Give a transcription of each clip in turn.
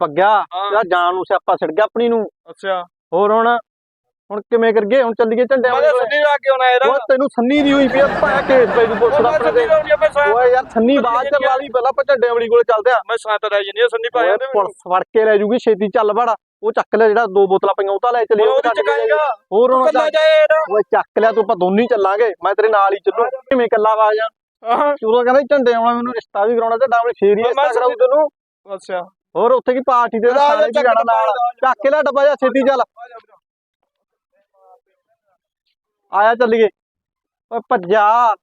ਬੱਗਿਆ ਹਾਂ। ਇਹਦਾ ਜਾਨ ਨੂੰ ਸਿਆਪਾ ਛਿੜ ਗਿਆ ਆਪਣੀ ਨੂੰ। ਅੱਛਾ। ਹੋਰ ਹੁਣ ਹੁਣ ਕਿਵੇਂ ਕਰਗੇ ਹੁਣ ਚੱਲੀਏ ਝੰਡੇ ਮੈਂ ਵਾਲੇ ਤਾਂ ਕੋਲੇ ਸੰਨੀ ਲਾ ਕੇ ਆਉਣਾ ਯਾਰ। ਉਹ ਤੈਨੂੰ ਸੰਨੀ ਦੀ ਹੋਈ ਪਈ ਆ ਭਾਇਆ ਕੇਸ ਪੈ ਮੈਂ ਆਪਣੇ ਤੇ ਲਾਉਣੀ ਆ ਮੈਂ ਸਾਂ ਓਏ ਯਾਰ ਸੰਨੀ ਬਾਅਦ ਚ ਲਾ ਲਈ ਪਹਿਲਾਂ ਆਪਾਂ ਝੰਡੇ ਵਾਲੀ ਕੋਲੇ ਚੱਲਦੇ ਆ। ਮੈਂ ਸਾਂ ਤਾਂ ਰਹਿ ਜੰਨੀ ਸੰਨੀ ਪਾ ਓਏ ਪੁਲਿਸ ਫੜ ਕੇ ਲੈ ਜੂਗੀ ਛੇਤੀ ਚੱਲ ਵੜ। ਉਹ ਚੱਕ ਲਿਆ ਜਿਹੜਾ ਦੋ ਬੋਤਲਾਂ ਪਈਆਂ ਉਹ ਤਾਂ ਲੈ ਚੱਲੀ ਉਹ ਹੋਰ ਹੁਣ ਕੱਲਾ ਜਾਏ ਯਾਰ। ਓਏ ਚੱਕ ਲਿਆ ਤੂੰ ਆਪਾਂ ਦੋਨੇ ਹੀ ਚੱਲਾਂਗੇ। ਮੈਂ ਤੇਰੇ ਨਾਲ ਹੀ ਚੱਲੂ। ਕਿਵੇਂ ਇਕੱਲਾ ਆ? ਜਾ ਤਾਂ ਕਹਿੰਦਾ ਸੀ ਝੰਡੇ ਆਉਣਾ ਮੈਨੂੰ ਰਿਸ਼ਤਾ ਵੀ ਕਰਾਉਣਾ ਤੇ ਹੀ ਮੈਂ ਰਿਸ਼ਤਾ ਕਰਾਉ ਤੈਨੂੰ? ਅੱਛਾ। ਹੋਰ ਉੱਥੇ ਕੀ ਪਾਰਟੀ ਜਾ, ਸਾਰੇ ਵੀ ਜਾਣਾ ਨਾਲ। ਚੱਕ ਕੇ ਲੈ ਡੱਬਾ ਜਾ ਛੇਤੀ ਚੱਲ। ਆਇਆ ਚੱਲੀਏ। ਓਏ ਭੱਜਾ।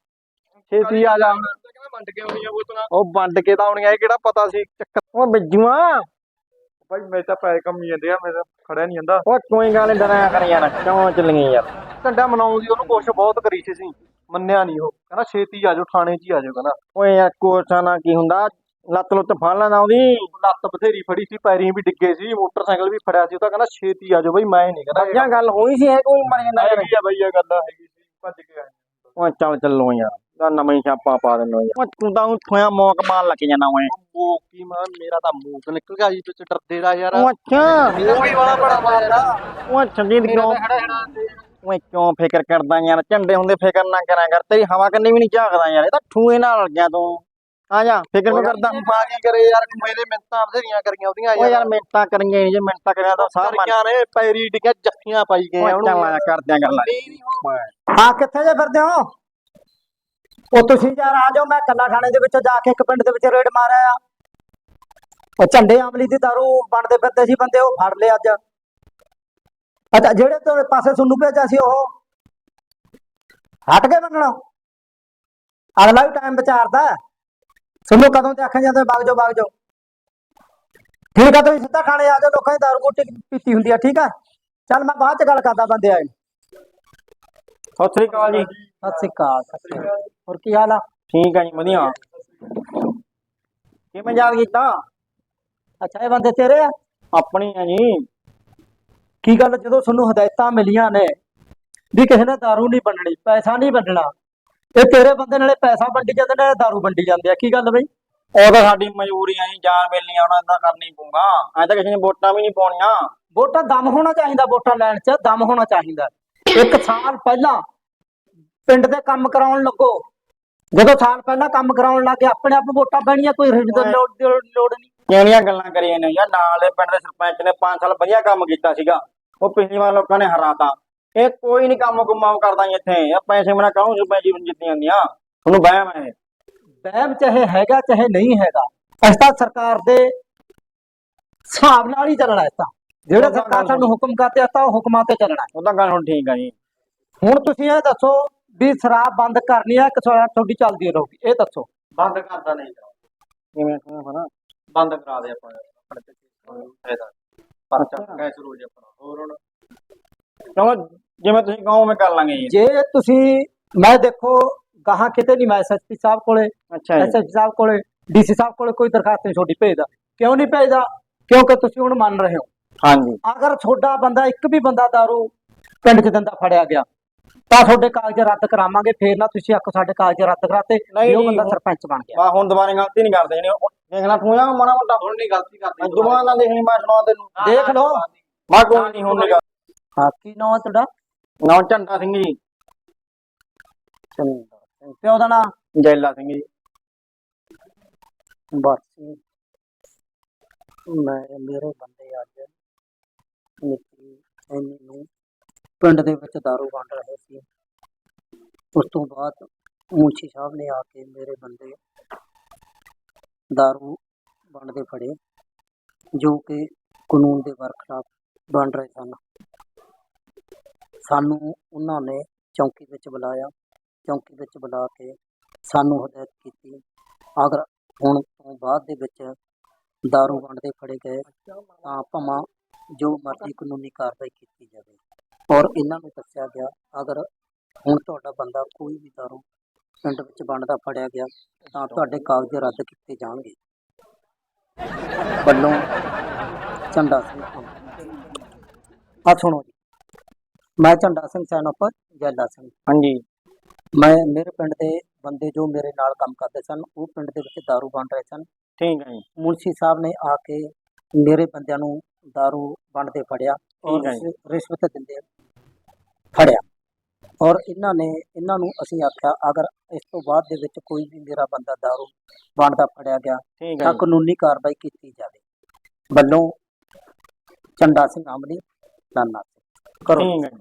ਛੇਤੀ ਆ ਜਾ। ਕੇ ਬੋਤਲਾਂ ਉਹ ਵੰਡ ਕੇ ਤਾਂ ਆਉਣੀਆਂ ਇਹ ਕਿਹੜਾ ਪਤਾ ਸੀ? ਚੱਕਰ। ਉਹ ਬਿੱਜੂਆ। ਭਾਈ ਮੈਂ ਤਾਂ ਪੈਸੇ ਕਮੀ ਜਾਂਦੇ ਆ ਮੇਰਾ ਖੜਿਆ ਨਹੀਂ ਜਾਂਦਾ। ਉਹ ਕੋਈ ਗੱਲ ਨਹੀਂ ਡਰਿਆ ਕਰ ਯਾਰ। ਕਿਉਂ ਚੱਲੀਏ ਯਾਰ? ਝੰਡਾ ਮਨਾਉਂਦੀ ਉਹਨੂੰ ਕੋਸ਼ਿਸ਼ ਬਹੁਤ ਕਰੀ ਸੀ ਸੀ ਮੰਨਿਆ ਨਹੀਂ ਉਹ। ਕਹਿੰਦਾ ਛੇਤੀ ਆ ਜਾਓ ਥਾਣੇ 'ਚ ਹੀ ਆ ਜਾਓ ਕਹਿੰਦਾ। ਓਏ ਯਾਰ ਕੋਸ਼ਾ ਨਾ ਕੀ ਹੁੰਦਾ? ਲੱਤ ਲੁੱਤ ਫੜ ਲੈਣਾ ਉਹਦੀ। ਲੱਤ ਬਥੇਰੀ ਫੜੀ ਸੀ ਪੈਰੀਂ ਵੀ ਡਿੱਗੇ ਸੀ ਮੋਟਰਸਾਈਕਲ ਵੀ ਫੜਿਆ ਸੀ ਉਹ ਤਾਂ ਕਹਿੰਦਾ ਛੇਤੀ ਆ ਜਾਓ ਬਈ ਮੈਂ ਨਹੀਂ ਕਹਿੰਦਾ ਅੱਜਾ ਗੱਲ ਹੋਈ ਸੀ ਹੈ ਕੋਈ ਮਰ ਜਾਂਦਾ ਹੈਗੀ ਆ ਬਈ ਇਹ ਗੱਲ ਹੈਗੀ ਸੀ ਭੱਜ ਕੇ ਆਏ। ਓਏ ਚੱਲ ਚੱਲੋ ਯਾਰ ਦਾ ਨਵਾਂ ਛਾਪਾ ਪਾ ਦੇਣੋ ਯਾਰ। ਤੂੰ ਤਾਂ ਥੋਇਆ ਮੌਕ ਮਾਰ ਲੱਗ ਜਾਣਾ ਓਏ। ਉਹ ਕੀ ਮਾਂ ਮੇਰਾ ਤਾਂ ਮੂੰਹ ਤੋਂ ਨਿਕਲ ਗਿਆ ਜੀ ਵਿੱਚ ਡਰਦੇ ਦਾ ਯਾਰ। ਉਹ ਅੱਛਾ। ਹੀ ਵਾਲਾ ਬੜਾ ਮਾਰਦਾ ਉਹ ਦੀ ਕਿਉਂ ਓਏ ਕਿਉਂ ਫਿਕਰ ਕਰਦਾ ਯਾਰ ਝੰਡੇ ਹੁੰਦੇ ਫਿਕਰ ਨਾ ਕਰਿਆ ਕਰ ਤੇਰੀ ਹਵਾ ਕੰਨੀ ਵੀ ਨਹੀਂ ਝਾਕਦਾ ਯਾਰ ਇਹ ਤਾਂ ਠੂਏ ਨਾਲ ਲੱਗ ਗਿਆ ਤੂੰ। ਆ ਜਾ। ਫਿਕਰ ਕਿਉਂ ਕਰਦਾ? ਪਾ ਕੀ ਕਰੇ ਯਾਰ ਮੇਰੇ ਮਿੰਤਾਂ ਬਥੇਰੀਆਂ ਕਰੀਆਂ ਉਹਦੀਆਂ ਓਏ ਯਾਰ ਮਿੰਟਾਂ ਕਰੀਆਂ ਨੀ ਜੇ ਮਿੰਟਾਂ ਕਰਿਆ ਤਾਂ ਸਾਰ ਮਰ। ਨੇ ਪੈਰੀ ਡਿੱਗਿਆ ਜੱਫੀਆਂ ਪਾਈ ਗਏ ਉਹਨੂੰ। ਚੱਲ ਆ ਕਰਦਿਆਂ ਗੱਲਾਂ। ਹਾਂ ਕਿੱਥੇ ਜੇ ਫਿਰਦੇ ਹੋ? ਉਹ ਤੁਸੀਂ ਯਾਰ ਆ ਜਾਓ ਮੈਂ ਕੱਲਾ ਥਾਣੇ ਦੇ ਵਿੱਚ ਜਾ ਕੇ ਇੱਕ ਪਿੰਡ ਦੇ ਵਿੱਚ ਰੇਡ ਮਾਰਿਆ ਆ। ਉਹ ਝੰਡੇ ਆਮਲੀ ਦੀ ਦਾਰੂ ਬਣਦੇ ਫਿਰਦੇ ਸੀ ਬੰਦੇ ਉਹ ਫੜ ਲਏ ਅੱਜ। ਅੱਛਾ ਜਿਹੜੇ ਤੁਹਾਡੇ ਪਾਸੇ ਤੁਹਾਨੂੰ ਭੇਜਿਆ ਸੀ ਉਹ? ਹਟ ਗਏ ਮੰਗਣਾ। ਅਗਲਾ ਵੀ ਟਾਈਮ ਵਿਚਾਰਦਾ। ਤੁਹਾਨੂੰ ਕਦੋਂ ਤੇ ਆਖਿਆ ਜਾਂਦਾ ਵਗ ਜਾਓ ਵਗ ਜਾਓ। ਠੀਕ ਆ ਤੁਸੀਂ ਸਿੱਧਾ ਥਾਣੇ ਆ ਜਾਓ ਲੋਕਾਂ ਦੀ ਦਾਰੂ ਗੁੱਟੀ ਪੀਤੀ ਹੁੰਦੀ ਆ ਠੀਕ ਆ? ਚੱਲ ਮੈਂ ਬਾਅਦ ਚ ਗੱਲ ਕਰਦਾ ਬੰਦੇ ਆਏ। ਸਤਿ ਸ੍ਰੀ ਅਕਾਲ ਜੀ। ਸਤਿ ਸ਼੍ਰੀ ਅਕਾਲ ਹੋਰ ਕੀ ਹਾਲ ਆ? ਠੀਕ ਆ ਜੀ ਵਧੀਆ। ਕਿਵੇਂ ਯਾਦ ਕੀਤਾ? ਅੱਛਾ ਇਹ ਬੰਦੇ ਤੇਰੇ ਆ? ਆਪਣੀ ਆ ਜੀ। ਕੀ ਗੱਲ ਜਦੋਂ ਤੁਹਾਨੂੰ ਹਦਾਇਤਾਂ ਮਿਲੀਆਂ ਨੇ ਵੀ ਕਿਸੇ ਨੇ दारू ਨਹੀਂ ਵੰਡਣੀ ਪੈਸਾ ਨਹੀਂ ਵੰਡਣਾ ਇਹ ਤੇਰੇ ਬੰਦੇ ਨਾਲੇ ਪੈਸਾ ਵੰਡੀ ਜਾਂਦੇ ਨੇ दारू ਵੰਡੀ ਜਾਂਦੇ ਆ ਕੀ ਗੱਲ ਬਈ? ਉਹ ਤਾਂ ਸਾਡੀ ਮਜਬੂਰੀ ਆ ਜੀ ਜਾਨ ਮਿਲਣੀ ਉਹਨਾਂ ਦਾ ਕਰਨੀ ਪਊਗਾ। ਐ ਤਾਂ ਕਿਸੇ ਨੇ ਵੋਟਾਂ ਵੀ ਨਹੀਂ ਪਾਉਣੀਆਂ। ਵੋਟਾਂ ਦਮ ਹੋਣਾ ਚਾਹੀਦਾ ਵੋਟਾਂ ਲੈਣ 'ਚ ਦਮ ਹੋਣਾ ਚਾਹੀਦਾ। ਇੱਕ ਸਾਲ ਪਹਿਲਾਂ ਪਿੰਡ ਦੇ ਕੰਮ ਕਰਾਉਣ ਲੱਗੋ। ਜਦੋਂ ਸਾਲ ਪਹਿਲਾਂ ਕੰਮ ਕਰਾਉਣ ਲੱਗੇ ਆਪਣੇ ਆਪ ਵੋਟਾਂ ਪੈਣੀਆਂ ਕੋਈ ਲੋੜ ਲੋੜ ਨਹੀਂ। ਕਿਹੜੀਆਂ ਗੱਲਾਂ ਕਰੀਆਂ ਨੇ ਯਾਰ? ਨਾਲ ਪਿੰਡ ਦੇ ਸਰਪੰਚ ਨੇ 5 ਸਾਲ ਵਧੀਆ ਕੰਮ ਕੀਤਾ ਸੀਗਾ। ਉਹ ਪਿਛਲੀ ਵਾਰ ਲੋਕਾਂ ਨੇ ਹਰਾਤਾ। ਇਹ ਕੋਈ ਨਹੀਂ ਕੰਮ ਕੁਮਾਉ ਕਰਦਾ ਜੀ ਇੱਥੇ। ਇਹ ਪੈਸੇ ਮਨਾ ਕਾਹਨੂੰ ਜੁਬਾਂ ਜੀਵਨ ਜਿੱਤੀਆਂ ਦੀਆਂ ਤੁਹਾਨੂੰ ਵਹਿਮ ਹੈ ਵਹਿਮ ਚਾਹੇ ਹੈਗਾ ਚਾਹੇ ਨਹੀਂ ਹੈਗਾ ਅਸੀਂ ਤਾਂ ਸਰਕਾਰ ਦੇ ਹਿਸਾਬ ਨਾਲ ਹੀ ਚੱਲਣਾ ਤਾਂ। ਜਿਹੜਾ ਸਰਕਾਰ ਸਾਨੂੰ ਹੁਕਮ ਕਰਦੇ ਆ ਤਾਂ ਉਹ ਹੁਕਮਾਂ ਤੇ ਚੱਲਣਾ। ਉਹ ਤਾਂ ਗੱਲ ਹੁਣ ਠੀਕ ਆ ਜੀ। ਹੁਣ ਤੁਸੀਂ ਇਹ ਦੱਸੋ ਵੀ ਸ਼ਰਾਬ ਬੰਦ ਕਰਨੀ ਹੈ ਕਿ ਸ਼ਰਾਬ ਤੁਹਾਡੀ ਚੱਲਦੀ ਰਹੂਗੀ। ਇਹ ਦੱਸੋ। ਬੰਦ ਕਰਦਾ ਨਹੀਂ। ਕਿਵੇਂ ਕਿਵੇਂ ਬਣਾ ਬੰਦ ਕਰਾ ਦੇ ਆਪਾਂ। ਆਪਣੇ ਤੇ ਫਾਇਦਾ। ਪਰਚਾ ਕੈਸ ਰੋਜ਼ ਆਪਣਾ। ਹੋਰ ਹੁਣ? ਚਲੋ ਜਿਵੇਂ ਤੁਸੀਂ ਕਹੋ ਮੈਂ ਕਰ ਲਾਂਗੇ ਜੀ। ਜੇ ਤੁਸੀਂ ਮੈਂ ਦੇਖੋ ਗਾਹਾਂ ਕਿਤੇ ਨਹੀਂ ਮੈਂ ਐਸਐਸਪੀ ਸਾਹਿਬ ਕੋਲੇ ਅੱਛਾ ਜੀ। ਐਸਐਸਪੀ ਸਾਹਿਬ ਕੋਲੇ ਡੀਸੀ ਸਾਹਿਬ ਕੋਲੇ ਕੋਈ ਦਰਖਾਸਤ ਨਹੀਂ ਤੁਹਾਡੀ ਭੇਜਦਾ। ਕਿਉਂ ਨਹੀਂ ਭੇਜਦਾ? ਕਿਉਂਕਿ ਤੁਸੀਂ ਹੁਣ ਮੰਨ ਰਹੇ ਹੋ। ਹਾਂਜੀ। ਅਗਰ ਤੁਹਾਡਾ ਬੰਦਾ ਇੱਕ ਵੀ ਬੰਦਾ दारू ਪਿੰਡ 'ਚ ਦਿੰਦਾ ਫੜਿਆ ਗਿਆ ਤਾਂ ਤੁਹਾਡੇ ਕਾਗਜ਼ ਰੱਦ ਕਰਾਵਾਂਗੇ ਫੇਰ ਨਾ ਤੁਸੀਂ ਆਖੋ ਸਾਡੇ ਕਾਗਜ਼ ਰੱਦ ਕਰਾਤੇ ਨਹੀਂ, ਵੀ ਉਹ ਨਹੀਂ, ਬੰਦਾ ਸਰਪੰਚ ਬਣ ਗਿਆ। ਆ ਹੁਣ ਦੁਬਾਰਾ ਗਲਤੀ ਨਹੀਂ ਕਰਦੇ ਜੀ ਦੇਖਣਾ ਤੂੰ ਆ ਮਾੜਾ ਮੋਟਾ। ਹੁਣ ਨਹੀਂ ਗਲਤੀ ਕਰਦੀ। ਦੁਬਾਰਾ ਨਾ ਦੇਖਣੀ ਮੈਂ ਸੁਣਾ ਤੈਨੂੰ। ਦੇਖ ਲਓ। ਮੈਂ ਕੋਈ ਨਹੀਂ ਹੁਣ ਨਿਕਲ ਹਾਂ ਕੀ ਨਾਮ ਤੁਹਾਡਾ? ਨਾਮ ਝੰਡਾ ਸਿੰਘ ਜੀ। ਤੇ ਉਹਦਾ ਨਾਂ? ਜੈਲਾ ਸਿੰਘ ਜੀ। ਬਸ ਮੈਂ ਮੇਰੇ ਬੰਦੇ ਅੱਜ ਮਿੱਤੀ ਐਨੀ ਨੂੰ ਪਿੰਡ ਦੇ ਵਿੱਚ ਦਾਰੂ ਵੰਡ ਰਹੇ ਸੀ। ਉਸ ਤੋਂ ਬਾਅਦ ਮੁਨਸ਼ੀ ਸਾਹਿਬ ਨੇ ਆ ਕੇ ਮੇਰੇ ਬੰਦੇ ਦਾਰੂ ਵੰਡਦੇ ਫੜੇ ਜੋ ਕਿ ਕਾਨੂੰਨ ਦੇ ਬਰਖਲਾਫ ਵੰਡ ਰਹੇ ਸਨ। ਸਾਨੂੰ ਉਹਨਾਂ ਨੇ ਚੌਂਕੀ ਵਿੱਚ ਬੁਲਾਇਆ। ਚੌਂਕੀ ਵਿੱਚ ਬੁਲਾ ਕੇ ਸਾਨੂੰ ਹਦਾਇਤ ਕੀਤੀ। ਅਗਰ ਹੁਣ ਤੋਂ ਬਾਅਦ ਦੇ ਵਿੱਚ ਦਾਰੂ ਵੰਡਦੇ ਫੜੇ ਗਏ, ਤਾਂ ਭਮਾ ਜੋ ਮਰਜ਼ੀ ਕਾਨੂੰਨੀ ਕਾਰਵਾਈ ਕੀਤੀ ਜਾਵੇ। ਔਰ ਇਹਨਾਂ ਨੂੰ ਦੱਸਿਆ ਗਿਆ, ਅਗਰ ਹੁਣ ਤੁਹਾਡਾ ਬੰਦਾ ਕੋਈ ਵੀ ਦਾਰੂ ਪਿੰਡ ਵਿੱਚ ਵੰਡਦਾ ਫੜਿਆ ਗਿਆ, ਤਾਂ ਤੁਹਾਡੇ ਕਾਗਜ਼ ਰੱਦ ਕੀਤੇ ਜਾਣਗੇ। ਵੱਲੋਂ ਚੰਡਾ ਸਿੰਘ ਆ ਸੁਣੋ ਜੀ। ਮੈਂ ਝੰਡਾ ਸਿੰਘ ਸੈਨ ਆਫ ਜੈਲਾ ਸਿੰਘ ਹਾਂਜੀ ਮੈਂ ਮੇਰੇ ਪਿੰਡ ਦੇ ਬੰਦੇ ਜੋ ਮੇਰੇ ਨਾਲ ਕੰਮ ਕਰਦੇ ਸਨ ਉਹ ਪਿੰਡ ਦੇ ਵਿੱਚ दारू ਵੰਡ ਰਹੇ ਸਨ ਠੀਕ ਹੈ ਜੀ ਮੁਨਸ਼ੀ ਸਾਹਿਬ ਨੇ ਆ ਕੇ ਮੇਰੇ ਬੰਦਿਆਂ ਨੂੰ दारू ਵੰਡਦੇ ਫੜਿਆ ਔਰ ਠੀਕ ਹੈ ਜੀ। ਰਿਸ਼- ਰਿਸ਼ਵਤ ਦਿੰਦੇ ਫੜਿਆ ਔਰ ਇਹਨਾਂ ਨੇ ਇਹਨਾਂ ਨੂੰ ਅਸੀਂ ਆਖਿਆ ਅਗਰ ਇਸ ਤੋਂ ਬਾਅਦ ਦੇ ਵਿੱਚ ਕੋਈ ਵੀ ਮੇਰਾ ਬੰਦਾ दारू ਵੰਡਦਾ ਫੜਿਆ ਗਿਆ ਠੀਕ ਹੈ ਤਾਂ ਜੀ। ਕਾਨੂੰਨੀ ਕਾਰਵਾਈ ਕੀਤੀ ਜਾਵੇ ਵੱਲੋਂ ਚੰਡਾ ਸਿੰਘ ਆਮਲੀ ਨਾਨਾ ਸਿੰਘ ਕਰੋ ਠੀਕ ਹੈ ਜੀ।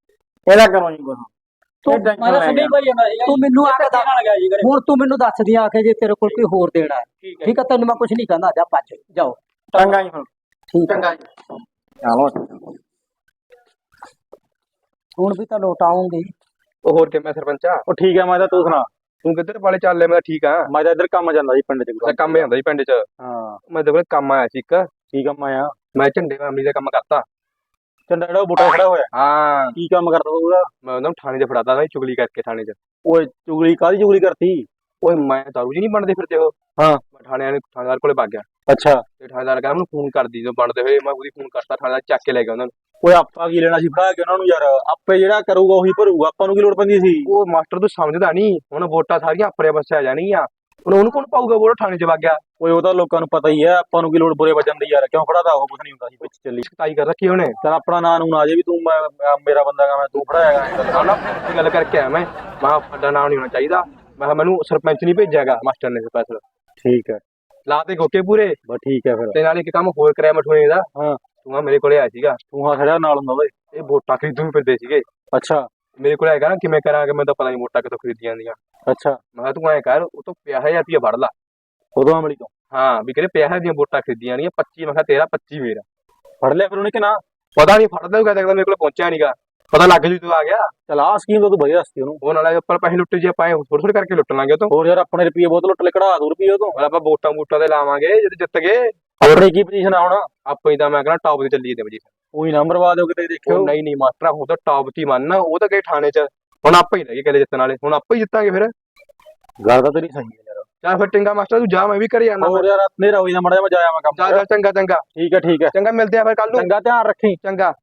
ਇਹਦਾ ਕਰੋ ਨਹੀਂ ਕੁਛ ਤੂੰ ਇਹ tension ਮੈਂ ਤਾਂ ਲੈ ਸਿੱਧੇ ਗਿਆ। ਹੀ ਭਾਈ ਜਾਂਦਾ ਸੀਗਾ। ਤੂੰ ਮੈਨੂੰ ਆ ਕੇ ਧੱਕੇ ਨਾਲ ਗਿਆ ਜੀ ਘਰੇ। ਹੁਣ ਤੂੰ ਮੈਨੂੰ ਦੱਸ ਦਿਆਂ ਕਿ ਜੇ ਤੇਰੇ ਕੋਲ ਕੋਈ ਹੋਰ ਦੇਣਾ ਹੈ। ਠੀਕ ਹੈ ਠੀਕ ਆ ਤੈਨੂੰ ਮੈਂ ਕੁਝ ਨਹੀਂ ਕਹਿੰਦਾ ਜਾ ਭੱਜ ਜਾਓ। ਚੰਗਾ ਜੀ ਹੁਣ ਠੀਕ ਆ। ਚੰਗਾ ਜੀ। ਚਲੋ ਹੁਣ ਵੀ ਤਾਂ ਲੋਟ ਆਉਂਗੇ। ਹੀ। ਉਹ ਹੋਰ ਕਿਵੇਂ ਸਰਪੰਚਾ? ਉਹ ਠੀਕ ਹੈ ਮੈਂ ਤਾਂ ਤੂੰ ਸੁਣਾ। ਤੂੰ ਕਿੱਧਰ ਵਾਲੇ ਚੱਲ ਲੈ ਮੈਂ ਤਾਂ ਠੀਕ ਆ। ਮੈਂ ਤਾਂ ਇੱਧਰ ਕੰਮ ਜਾਂਦਾ ਜੀ ਪਿੰਡ ਚ। ਮੈਂ ਕੰਮ ਜਾਂਦਾ ਸੀ ਪਿੰਡ 'ਚ। ਹਾਂ। ਮੈਂ ਤੇ ਕੋਲ ਕੰਮ ਆਇਆ ਸੀ ਇੱਕ। ਕੀ ਕੰਮ ਆਇਆ? ਮੈਂ ਝੰਡੇ ਮਾਮਲੀ ਦਾ ਕੰਮ ਕਰਤਾ। ਚੰਡਾ ਜਿਹੜਾ ਉਹ ਬੂਟਾ ਖੜਾ ਹੋਇਆ। ਹਾਂ। ਕੀ ਕੰਮ ਕਰਦਾ ਤੂੰ ਉਹਦਾ? ਮੈਂ ਉਹਨਾਂ ਨੂੰ ਥਾਣੇ 'ਚ ਫੜਾਤਾ ਸੀ ਚੁਗਲੀ ਕਰਕੇ ਥਾਣੇ 'ਚ। ਓਏ ਚੁਗਲੀ ਕਾਹਦੀ ਚੁਗਲੀ ਕਰਤੀ? ਓਏ ਮੈਂ ਦਾਰੂ ਜੀ ਨਹੀਂ ਬਣਦੇ ਫਿਰਦੇ ਉਹ। ਹਾਂ। ਮੈਂ ਥਾਣੇ ਵਾਲੇ ਥਾਣੇਦਾਰ ਕੋਲੇ ਵਗ ਗਿਆ। ਅੱਛਾ। ਤੇ ਥਾਣੇਦਾਰ ਕਹਿੰਦਾ ਮੈਨੂੰ ਫੋਨ ਕਰਦੀ ਜਦੋਂ ਬਣਦੇ ਹੋਏ ਮੈਂ ਉਹਦੀ ਫੋਨ ਕਰਤਾ ਥਾਣੇਦਾਰ ਚੱਕ ਕੇ ਲੈ ਗਿਆ ਉਹਨਾਂ ਨੂੰ। ਓਏ ਆਪਾਂ ਕੀ ਲੈਣਾ ਸੀ? ਫੜਾ ਕੇ ਉਹਨਾਂ ਨੂੰ ਯਾਰ। ਆਪੇ ਜਿਹੜਾ ਕਰੂਗਾ ਉਹੀ ਭਰੂਗਾ ਆਪਾਂ ਨੂੰ ਕੀ ਲੋੜ ਪੈਂਦੀ ਸੀ? ਉਹ ਮਾਸਟਰ ਤੂੰ ਸਮਝਦਾ ਨਹੀਂ। ਹੁਣ ਵੋਟਾਂ ਸਾਰੀਆਂ ਆਪਣੇ ਪਾਸੇ ਆ ਜਾਣਗੀਆਂ। ਹੁਣ ਉਹਨੂੰ ਕੌਣ ਪਾਊਗਾ ਵੋਟ ਥਾਣੇ 'ਚ ਵਗ ਗਿਆ। ਓਏ ਉਹ ਤਾਂ ਲੋਕਾਂ ਨੂੰ ਪਤਾ ਹੀ ਹੈ ਆਪਾਂ ਨੂੰ ਕੀ ਲੋੜ ਬੁਰੇ ਵਜਨ ਦੀ ਯਾਰ ਕਿਉਂ ਖੜਾਦਾ ਉਹ ਕੁਝ ਨਹੀਂ ਹੁੰਦਾ ਸੀ। ਵਿੱਚ ਚੱਲੀ। ਸਖਤਾਈ ਕਰ ਰੱਖੀ ਉਹਨੇ। ਚਲ ਆਪਣਾ ਨਾਂ ਨੂੰ ਨਾ ਜੇ ਵੀ ਤੂੰ ਮੇਰਾ ਬੰਦਾ ਗਾ ਮੈਂ ਤੂੰ ਫੜਾਏਗਾ ਐਂ ਗੱਲ ਨਾ ਇਹ ਗੱਲ ਕਰਕੇ ਆਇਆ ਮੈਂ। ਮੈਂ ਸਾਡਾ ਨਾਮ ਨਹੀਂ ਹੋਣਾ ਚਾਹੀਦਾ। ਮੈਂ ਕਿਹਾ ਮੈਨੂੰ ਸਰਪੰਚ ਨਹੀਂ ਭੇਜਿਆਗਾ ਮਾਸਟਰ ਨੇ ਸਪੈਸ਼ਲ ਠੀਕ ਹੈ। ਲਾ ਤੇ ਗੋਕੇ ਪੂਰੇ। ਬਸ ਠੀਕ ਹੈ ਫਿਰ। ਤੇ ਨਾਲ ਇੱਕ ਕੰਮ ਹੋਰ ਕਰਿਆ ਮਠੂਏ ਦਾ। ਹਾਂ। ਤੂੰ ਆ ਮੇਰੇ ਕੋਲੇ ਆਇਆ ਸੀਗਾ। ਤੂੰ ਹਾਂ ਖੜਿਆ ਨਾਲ ਹੁੰਦਾ ਓਏ ਇਹ ਵੋਟਾਂ ਖਰੀਦੂ ਵੀ ਫਿਰਦੇ ਸੀਗੇ। ਅੱਛਾ। ਮੇਰੇ ਕੋਲ ਹੈਗਾ ਨਾ ਕਿਵੇਂ ਕਰਾਂਗੇ ਮੈਨੂੰ ਤਾਂ ਪਤਾ ਨਹੀਂ ਵੋਟਾਂ ਕਿੱਥੋਂ ਖਰੀਦੀਆਂ ਜਾਂਦੀਆਂ। ਅੱਛਾ। ਮੈਂ ਕਿਹਾ ਤੂੰ ਐਂ ਕਰ ਉਹ ਤੋਂ 50000 ਰੁਪਇਆ ਫੜ ਲਾ। ਉਦੋਂ ਅਮਲੀ ਤੋਂ? ਹਾਂ ਵੀ ਕਿਹੜੇ 50000 ਦੀਆਂ ਵੋਟਾਂ ਖਰੀਦੀਆਂ ਜਾਂਦੀਆਂ 25 ਮੈਂ ਕਿਹਾ ਤੇਰਾ 25 ਮੇਰਾ ਫੜ ਲਿਆ ਫਿਰ ਉਹਨੇ ਕਿ ਨਾ? ਪਤਾ ਨਹੀਂ ਫੜ ਲਊਗਾ ਤੇ ਮੇਰੇ ਕੋਲ ਪਹੁੰਚਿਆ ਨਹੀਂਗਾ ਪਤਾ ਲੱਗ ਜੂ ਤੂੰ ਆ ਗਿਆ। ਚਲ ਆਹ ਸਕੀਮ ਤਾਂ ਤੂੰ ਵਧੀਆ ਦੱਸਤੀ ਉਹਨੂੰ। ਉਹ ਨਾਲੇ ਉੱਪਰ ਪੈਸੇ ਲੁੱਟ ਜੇ ਪਾਏ ਥੋੜੇ ਥੋੜੇ ਕਰਕੇ ਲੁੱਟ ਲਾਂਗੇ ਉਹ ਤੋਂ। ਹੋਰ ਯਾਰ ਆਪਣੇ ਰੁਪਏ ਬਹੁਤ ਲੁੱਟ ਲੈ ਕਢਾ ਦੋ ਰੁਪਏ ਉਹ ਤੋਂ। ਆਪਾਂ ਵੋਟਾਂ ਵੋਟਾਂ ਤੇ ਲਾਵਾਂਗੇ ਜਦੋਂ ਜਿੱਤ ਗਏ। ਆਪਣੇ ਕੀ ਪੋਜੀਸ਼ਨ ਆ ਹੁਣ? ਆਪਾਂ ਹੀ ਤਾਂ ਮੈਂ ਕਹਿੰਦਾ ਟੌਪ ਤੇ ਚੱਲੀ ਜਾਂਦੇ ਵਜੀ ਉਹੀ ਨੰਬਰ ਬਾਦ ਹੋ ਕਿਤੇ ਦੇਖਿਓ। ਨਹੀਂ ਨਹੀਂ ਮਾਸਟਰ ਉਹ ਤਾਂ ਟੌਪ ਤੇ ਹੀ ਮੰਨ ਉਹ ਤਾਂ ਗਏ ਥਾਣੇ 'ਚ ਹੁਣ ਆਪਾਂ ਹੀ ਰਹਿ ਗਏ ਕਿਲੇ ਜਿੱਤਣ ਵਾਲੇ ਹੁਣ ਆਪਾਂ ਹੀ ਜਿੱਤਾਂਗੇ ਫਿਰ। ਗੱਲ ਤਾਂ ਤੇਰੀ ਸਹੀ ਹੈ ਯਾਰ। ਚੱਲ ਫਿਰ ਟਿੰਗਾ ਮਾਸਟਰ ਤੂੰ ਜਾ ਮੈਂ ਵੀ ਘਰੇ ਜਾਣਾ ਹੋਰ ਯਾਰ ਹਨੇਰਾ ਹੋਈ ਨਾ ਮੜਾ ਮੈਂ ਜਾਇਆ ਮੈਂ ਕੰਮ ਜਾ ਜਾ ਚੰਗਾ ਚੰਗਾ। ਠੀਕ ਹੈ ਠੀਕ ਹੈ। ਚੰਗਾ ਮਿਲਦੇ ਆ ਫਿਰ ਕੱਲ ਨੂੰ। ਚੰਗਾ ਧਿਆਨ ਰੱਖੀ। ਚੰਗਾ।